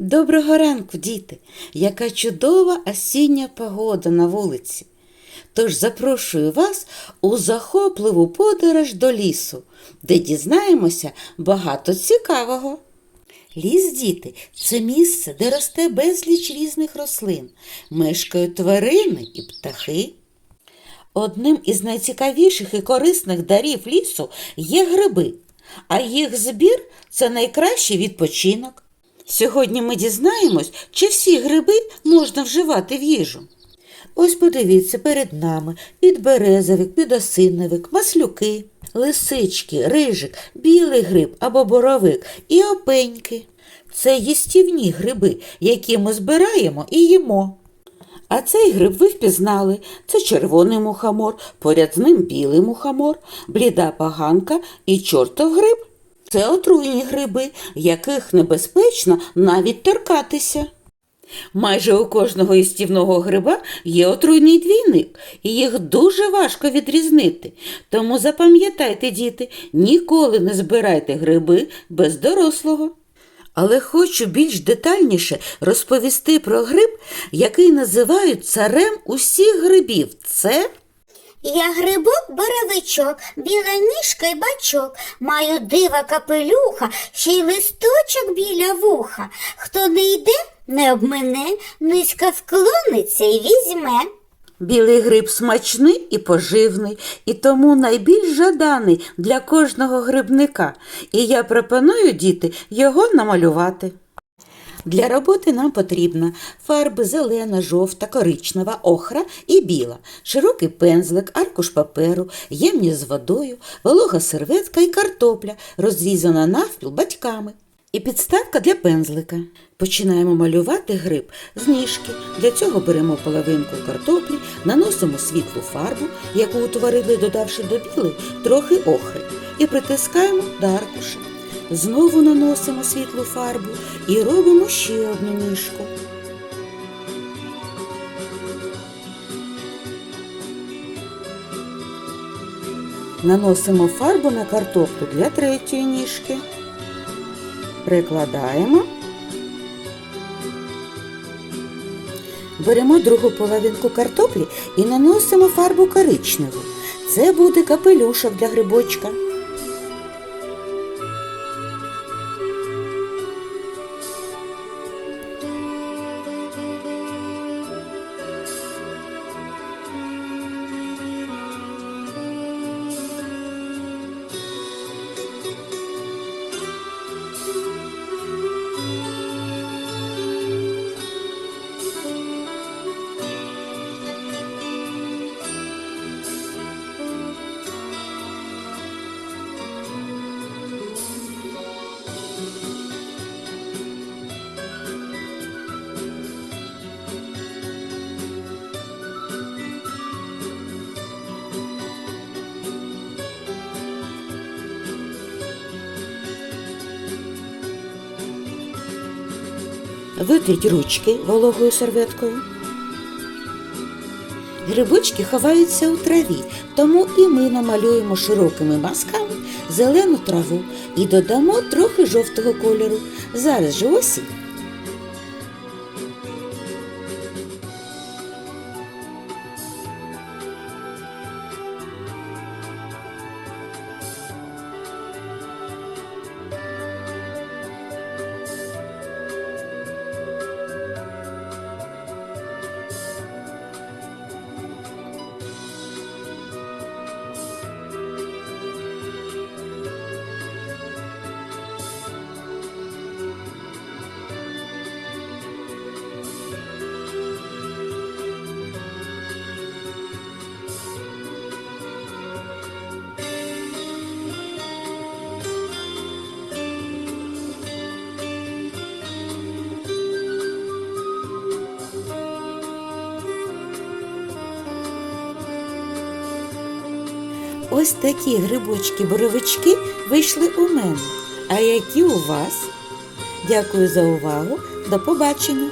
Доброго ранку, діти! Яка чудова осіння погода на вулиці. Тож запрошую вас у захопливу подорож до лісу, де дізнаємося багато цікавого. Ліс, діти, це місце, де росте безліч різних рослин, мешкають тварини і птахи. Одним із найцікавіших і корисних дарів лісу є гриби, а їх збір це найкращий відпочинок. Сьогодні ми дізнаємось, чи всі гриби можна вживати в їжу. Ось подивіться перед нами підберезовик, підосиновик, маслюки, лисички, рижик, білий гриб або боровик і опеньки. Це їстівні гриби, які ми збираємо і їмо. А цей гриб ви впізнали. Це червоний мухомор, поряд з ним білий мухомор, бліда поганка і чортов гриб. Це отруйні гриби, яких небезпечно навіть торкатися. Майже у кожного їстівного гриба є отруйний двійник, і їх дуже важко відрізнити. Тому запам'ятайте, діти, ніколи не збирайте гриби без дорослого. Але хочу більш детальніше розповісти про гриб, який називають царем усіх грибів. Це Я грибок боровичок, біла ніжка й бачок, маю дива капелюха, ще й листочок біля вуха. Хто не йде, не обмине, низько вклониться й візьме. білий гриб смачний і поживний, і тому найбільш жаданий для кожного грибника. І я пропоную, діти, його намалювати. Для роботи нам потрібна фарби зелена, жовта, коричнева, охра і біла, широкий пензлик, аркуш паперу, ємність з водою, волога серветка і картопля, розрізана навпіл батьками. І підставка для пензлика. Починаємо малювати гриб з ніжки. Для цього беремо половинку картоплі, наносимо світлу фарбу, яку утворили, додавши до білої трохи охри, і притискаємо до аркуша. Знову наносимо світлу фарбу і робимо ще одну ніжку. Наносимо фарбу на картоплю для третьої ніжки. Прикладаємо. Беремо другу половинку картоплі і наносимо фарбу коричневу. Це буде капелюшок для грибочка. Витріть ручки вологою серветкою. Грибочки ховаються у траві, тому і ми намалюємо широкими мазками зелену траву і додамо трохи жовтого кольору. Зараз же осінь. Ось такі грибочки-боровички вийшли у мене. А які у вас? Дякую за увагу. До побачення!